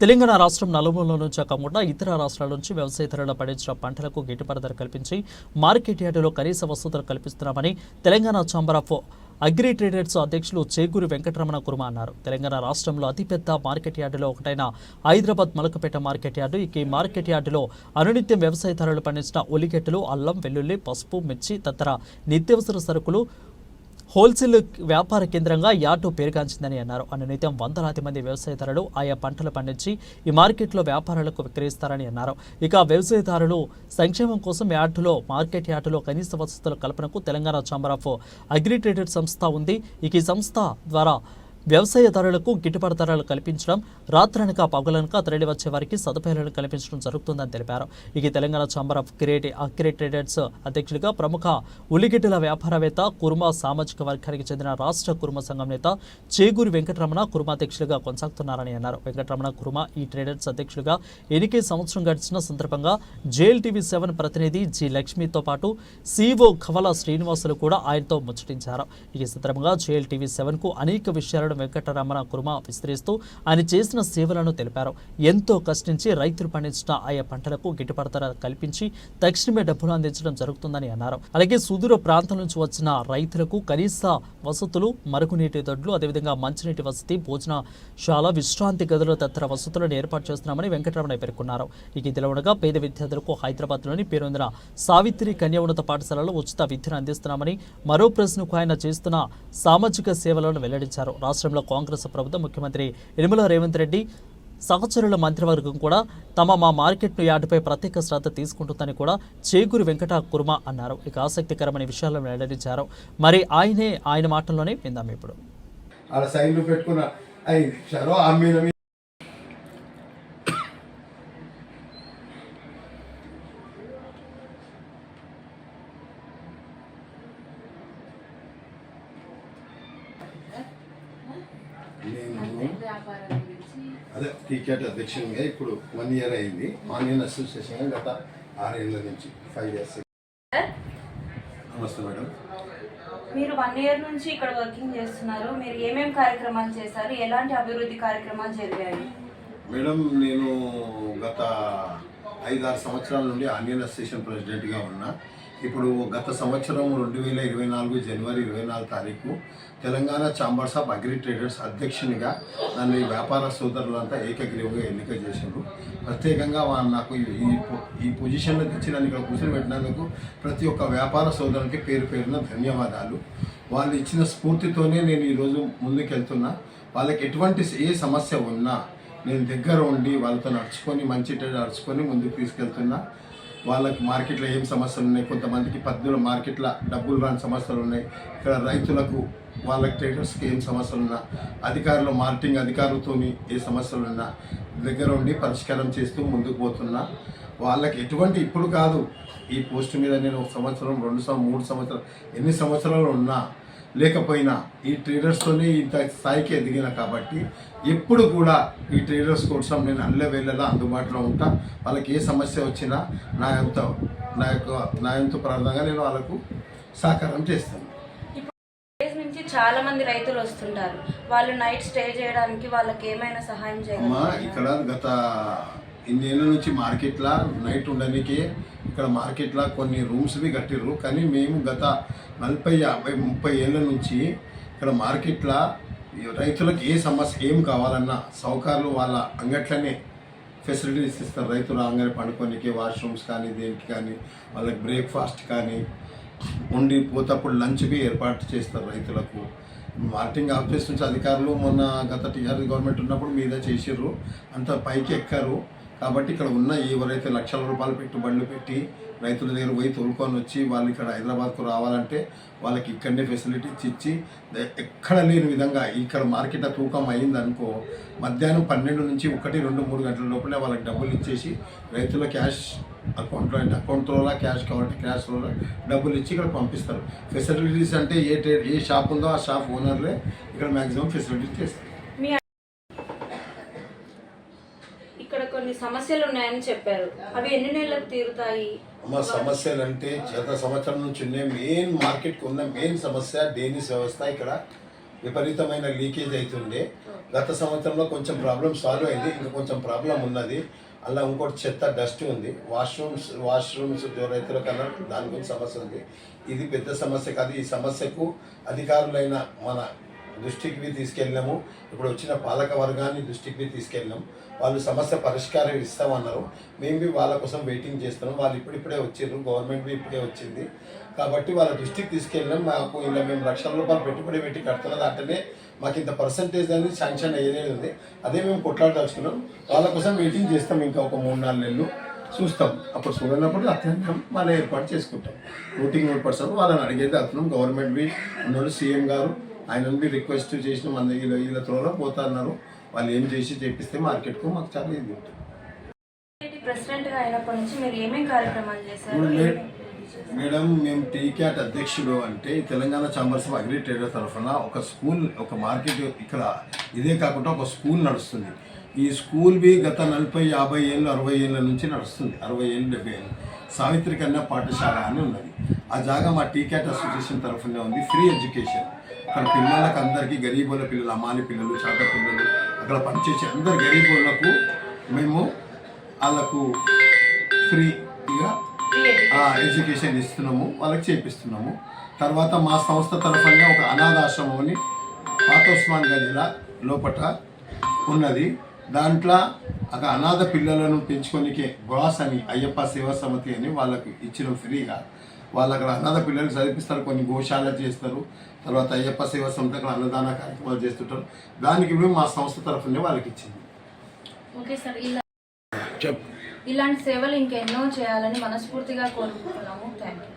తెలంగాణ రాష్ట్రం నలుమూల నుంచి కాకుండా ఇతర రాష్ట్రాల నుంచి వ్యవసాయదారులు పండించిన పంటలకు గిట్టుబాటు ధర కల్పించి మార్కెట్ యార్డులో కనీస వసతులు కల్పిస్తున్నామని Telangana chamber of agri traders అధ్యక్షులు చేగూరి వెంకటరమణ కుర్మ అన్నారు. తెలంగాణ రాష్ట్రంలో అతిపెద్ద మార్కెట్ యార్డులో ఒకటైన హైదరాబాద్ మలకపేట మార్కెట్ యార్డు ఇక ఈ మార్కెట్ యార్డులో అనునిత్యం వ్యవసాయదారులు పండించిన ఉల్లిగడ్డలు అల్లం వెల్లుల్లి పసుపు మిర్చి తదితర నిత్యావసర సరుకులు హోల్సేల్ వ్యాపార కేంద్రంగా యార్డు పేరుగాంచిందని అన్నారు. అనునిత్యం వందలాది మంది వ్యవసాయదారులు ఆయా పంటలు పండించి ఈ మార్కెట్లో వ్యాపారాలకు విక్రయిస్తారని అన్నారు. ఇక వ్యవసాయదారులు సంక్షేమం కోసం యార్డులో మార్కెట్ యార్డులో కనీస వసతుల కల్పనకు తెలంగాణ ఛాంబర్ ఆఫ్ అగ్రిటేటెడ్ సంస్థ ఉంది. ఇక ఈ సంస్థ ద్వారా వ్యవసాయదారులకు గిట్టుబాటు ధరలు కల్పించడం రాత్రనక పగలనక తరలి వచ్చే వారికి సదుపాయాలను కల్పించడం జరుగుతుందని తెలిపారు. ఇక తెలంగాణ ఛాంబర్ ఆఫ్ క్రియేటి అక్రి ట్రేడర్స్ అధ్యక్షుడిగా ప్రముఖ ఉల్లిగడ్డల వ్యాపారవేత్త కుర్మ సామాజిక వర్గానికి చెందిన రాష్ట్ర కుర్మ సంఘం నేత చేగూరి వెంకటరమణ కుర్మ అధ్యక్షులుగా కొనసాగుతున్నారని అన్నారు. వెంకటరమణ కుర్మ ఈ ట్రేడర్స్ అధ్యక్షులుగా ఎన్నికే సంవత్సరం గడిచిన సందర్భంగా జేఎల్ టీవీ సెవెన్ ప్రతినిధి జి లక్ష్మితో పాటు సిఓ కవల శ్రీనివాసులు కూడా ఆయనతో ముచ్చటించారు. ఈ సందర్భంగా జేఎల్ టీవీ సెవెన్కు అనేక విషయాలను వెంకటరమణ కుర్మ విస్తరిస్తూ ఆయన చేసిన సేవలను తెలిపారు. ఎంతో కష్టించి రైతులు పండించిన ఆయా పంటలకు గిట్టుబాటు ధర కల్పించి తక్షణమే డబ్బులు అందించడం జరుగుతుందని అన్నారు. అలాగే సుదూర ప్రాంతం నుంచి వచ్చిన రైతులకు కనీస వసతులు మరుగునీటి దొడ్లు అదేవిధంగా మంచినీటి వసతి భోజనశాల విశ్రాంతి గదులు తదితర వసతులను ఏర్పాటు చేస్తున్నామని వెంకటరమణ పేర్కొన్నారు. ఇక ఇదిలా ఉండగా పేద విద్యార్థులకు హైదరాబాద్లోని పేరొందిన సావిత్రి కన్యా ఉన్నత పాఠశాలలో ఉచిత విద్యను అందిస్తున్నామని మరో ప్రశ్నకు ఆయన చేస్తున్న సామాజిక సేవలను వెల్లడించారు. రాష్ట్ర రాష్ట్రంలో కాంగ్రెస్ ప్రభుత్వం ముఖ్యమంత్రి యనమల రేవంత్ రెడ్డి సహచరుల మంత్రివర్గం కూడా తమ మా మార్కెట్ యార్డుపై ప్రత్యేక శ్రద్ధ తీసుకుంటుందని కూడా చేకూరి వెంకట కుర్మ అన్నారు. ఇక ఆసక్తికరమైన విషయాలను వెల్లడించారు. మరి ఆయనే ఆయన మాటల్లోనే విందాం ఇప్పుడు. అలా సైన్లు పెట్టుకున్న అవి నేను అదే టికెట్ అధ్యక్షునిగా ఇప్పుడు వన్ ఇయర్ అయింది. ఆనియన్ అసోసియేషన్ గత ఆరేళ్ళ నుంచి ఫైవ్ ఇయర్స్ నమస్తే మేడం. మీరు వన్ ఇయర్ నుంచి ఇక్కడ వర్కింగ్ చేస్తున్నారు. మీరు ఏమేం కార్యక్రమాలు చేశారు? ఎలాంటి అభివృద్ధి కార్యక్రమాలు జరిగాయి? మేడం నేను గత ఐదారు సంవత్సరాల నుండి ఆనియన్ అసోసియేషన్ ప్రెసిడెంట్గా ఉన్నా. ఇప్పుడు గత సంవత్సరం రెండు వేల ఇరవై నాలుగు జనవరి ఇరవై నాలుగు తారీఖు Telangana chambers of agri traders అధ్యక్షునిగా నన్ను ఈ వ్యాపార సోదరులంతా ఏకగ్రీవంగా ఎన్నిక చేశారు. ప్రత్యేకంగా వారు నాకు ఈ- ఈ పొజిషన్లో తెచ్చి నన్ను ఇక్కడ కూర్చొని పెట్టినందుకు ప్రతి ఒక్క వ్యాపార సోదరునికి పేరు పేరున ధన్యవాదాలు. వాళ్ళు ఇచ్చిన స్ఫూర్తితోనే నేను ఈరోజు ముందుకెళ్తున్నా. వాళ్ళకి ఎటువంటి ఏ సమస్య ఉన్నా నేను దగ్గర ఉండి వాళ్ళతో నడుచుకొని మంచి నడుచుకొని ముందుకు తీసుకెళ్తున్నా. వాళ్ళకి మార్కెట్లో ఏం సమస్యలు ఉన్నాయి? కొంతమందికి పద్దుల మార్కెట్లో డబ్బులు రాని సమస్యలు ఉన్నాయి. ఇక్కడ రైతులకు వాళ్ళ ట్రేడర్స్కి ఏం సమస్యలు ఉన్నా అధికారులు మార్కెటింగ్ అధికారులతో ఏ సమస్యలు ఉన్నా దగ్గర ఉండి పరిష్కారం చేస్తూ ముందుకు పోతున్నా. వాళ్ళకి ఎటువంటి ఇప్పుడు కాదు ఈ పోస్ట్ మీద నేను ఒక సంవత్సరం రెండు సంవత్సరం మూడు సంవత్సరాలు ఎన్ని సంవత్సరాలు ఉన్నా లేకపోయినా ఈ ట్రేడర్స్తోనే ఇంత స్థాయికి ఎదిగిన కాబట్టి ఎప్పుడు కూడా ఈ ట్రేడర్స్ కోసం నేను అల్లె వేళలా అందుబాటులో ఉంటా. వాళ్ళకి ఏ సమస్య వచ్చినా నా యొక్క నా యొక్క నా యొక్క ప్రార్థనగా నేను వాళ్ళకు సహకారం చేస్తాను. నుంచి చాలా మంది రైతులు వస్తుంటారు. వాళ్ళు నైట్ స్టే చేయడానికి వాళ్ళకి ఏమైనా సహాయం చేయగలరు ఇక్కడ గత ఇన్నేళ్ళ నుంచి మార్కెట్లో నైట్ ఉండడానికి ఇక్కడ మార్కెట్లో కొన్ని రూమ్స్వి కట్టిర్రు. కానీ మేము గత నలభై యాభై ముప్పై ఏళ్ళ నుంచి ఇక్కడ మార్కెట్లో రైతులకు ఏ సమస్య ఏం కావాలన్నా సౌకర్యాలు వాళ్ళ అంగట్లనే ఫెసిలిటీస్ ఇస్తారు. రైతులు అంగడి పండుకోనికి వాష్రూమ్స్ కానీ దేనికి కానీ వాళ్ళకి బ్రేక్ఫాస్ట్ కానీ ఉండి పోతప్పుడు లంచ్ బి ఏర్పాటు చేస్తారు రైతులకు. మార్కెటింగ్ ఆఫీస్ నుంచి అధికారులు మొన్న గత టీఆర్ఎస్ గవర్నమెంట్ ఉన్నప్పుడు మీద చేసిర్రు. అంత పైకి ఎక్కారు కాబట్టి ఇక్కడ ఉన్న ఎవరైతే లక్షల రూపాయలు పెట్టుబడులు పెట్టి రైతుల దగ్గర పోయి తోలుకొని వచ్చి వాళ్ళు ఇక్కడ హైదరాబాద్కు రావాలంటే వాళ్ళకి ఇక్కడనే ఫెసిలిటీస్ ఇచ్చి ఎక్కడ లేని విధంగా ఇక్కడ మార్కెట్ తూకం అయిందనుకో మధ్యాహ్నం పన్నెండు నుంచి ఒకటి రెండు మూడు గంటల లోపలే వాళ్ళకి డబ్బులు ఇచ్చేసి రైతుల క్యాష్ అకౌంట్లో అంటే క్యాష్ కావాలంటే క్యాష్లో డబ్బులు ఇచ్చి ఇక్కడ పంపిస్తారు. ఫెసిలిటీస్ అంటే ఏ ట్రేడ్ ఏ షాప్ ఉందో ఆ షాప్ ఓనర్లే ఇక్కడ మ్యాక్సిమం ఫెసిలిటీస్ చేస్తారు. మీ సమస్యలు ఉన్నాయని చెప్పారు. అవి ఎన్ని నెలలకు తీరుతాయి? మా సమస్యలు అంటే గత సంవత్సరం నుంచి ఉన్న మెయిన్ మార్కెట్కి ఉన్న మెయిన్ సమస్య డేనిస్ వ్యవస్థ ఇక్కడ విపరీతమైన లీకేజ్ అవుతుండే గత సంవత్సరంలో కొంచెం ప్రాబ్లం సాల్వ్ అయింది ఇంకా కొంచెం ప్రాబ్లం ఉన్నది. అలా ఇంకోటి చెత్త డస్ట్ ఉంది. వాష్రూమ్స్ వాష్రూమ్స్ రైతుల కన్నా దాని గురించి సమస్య ఉంది. ఇది పెద్ద సమస్య కాదు. ఈ సమస్యకు అధికారులైన మన దృష్టికి తీసుకెళ్ళినాము. ఇప్పుడు వచ్చిన పాలక వర్గాన్ని దృష్టికి తీసుకెళ్ళినాం. వాళ్ళు సమస్య పరిష్కారం ఇస్తామన్నారు. మేము బి వాళ్ళ కోసం వెయిటింగ్ చేస్తున్నాం. వాళ్ళు ఇప్పుడిప్పుడే వచ్చారు గవర్నమెంట్ ఇప్పుడే వచ్చింది. కాబట్టి వాళ్ళ దృష్టికి తీసుకెళ్ళినాం. మాకు ఇలా మేము లక్షల రూపాయలు పెట్టుబడి పెట్టి కడుతున్నది అంటేనే మాకు ఇంత పర్సంటేజ్ అనేది శాంక్షన్ అయ్యేది ఉంది అదే మేము కొట్లాడదలుచుకున్నాం. వాళ్ళ కోసం వెయిటింగ్ చేస్తాం ఇంకా ఒక మూడు నాలుగు నెలలు. చూస్తాం. అప్పుడు చూడనప్పుడు అత్యంతం మనం ఏర్పాటు చేసుకుంటాం. ఓటింగ్ నోట్ పర్సన్ వాళ్ళని అడిగేది అతను. గవర్నమెంట్ బి ఉన్నోళ్ళు సీఎం గారు ఆయన నుండి రిక్వెస్ట్ చేసిన మన వీళ్ళ వీళ్ళ త్రోలో పోతా అన్నారు వాళ్ళు ఏం చేసి చేపిస్తే మార్కెట్కు మాకు చాలా ఇది ఉంటుంది. ప్రెసిడెంట్గా అయినప్పటి నుంచి మీరు ఏమేం కార్యక్రమాలు చేశారు? ఇప్పుడు మే- మేడం మేము టీక్యాట్ అధ్యక్షుడు అంటే Telangana chambers of agri trader తరఫున ఒక స్కూల్ ఒక మార్కెట్ ఇక్కడ ఇదే కాకుండా ఒక స్కూల్ నడుస్తుంది. ఈ స్కూల్ బి గత నలభై యాభై ఏళ్ళు అరవై ఏళ్ళ నుంచి నడుస్తుంది. అరవై ఏళ్ళు డెబ్బై ఏళ్ళు. సావిత్రి కన్యా పాఠశాల అని ఉన్నది. ఆ జాగా మా టీక్యాట్ అసోసియేషన్ తరఫునే ఉంది. Free education. అక్కడ పిల్లలకు అందరికీ గరీబుల పిల్లలు అమ్మాని పిల్లలు చాట పిల్లలు అక్కడ పనిచేసే అందరు గరీబులకు మేము వాళ్ళకు ఫ్రీగా ఆ, ఎడ్యుకేషన్ ఇస్తున్నాము వాళ్ళకి చేపిస్తున్నాము. తర్వాత మా సంస్థ తరఫున ఒక అనాథాశ్రమం అని పాత ఉస్మాన్ గంజ్ల లోపట ఉన్నది. దాంట్లో ఒక అనాథ పిల్లలను పెంచుకోనికే గ్రాస్ అని అయ్యప్ప సేవా సమితి అని వాళ్ళకి ఇచ్చిన ఫ్రీగా. వాళ్ళు అక్కడ అనాథ పిల్లలు చదివిస్తారు కొన్ని గోశాల చేస్తారు. తర్వాత అయ్యప్ప సేవా సమితి అక్కడ అన్నదాన కార్యక్రమాలు చేస్తుంటారు. దానికి మేము మా సంస్థ తరఫునే వాళ్ళకి ఇచ్చింది ఓకే సార్ ఇలా ఇలాంటి సేవలు ఇంకెన్నో చేయాలని మనస్ఫూర్తిగా కోరుకుంటున్నాము. Thank you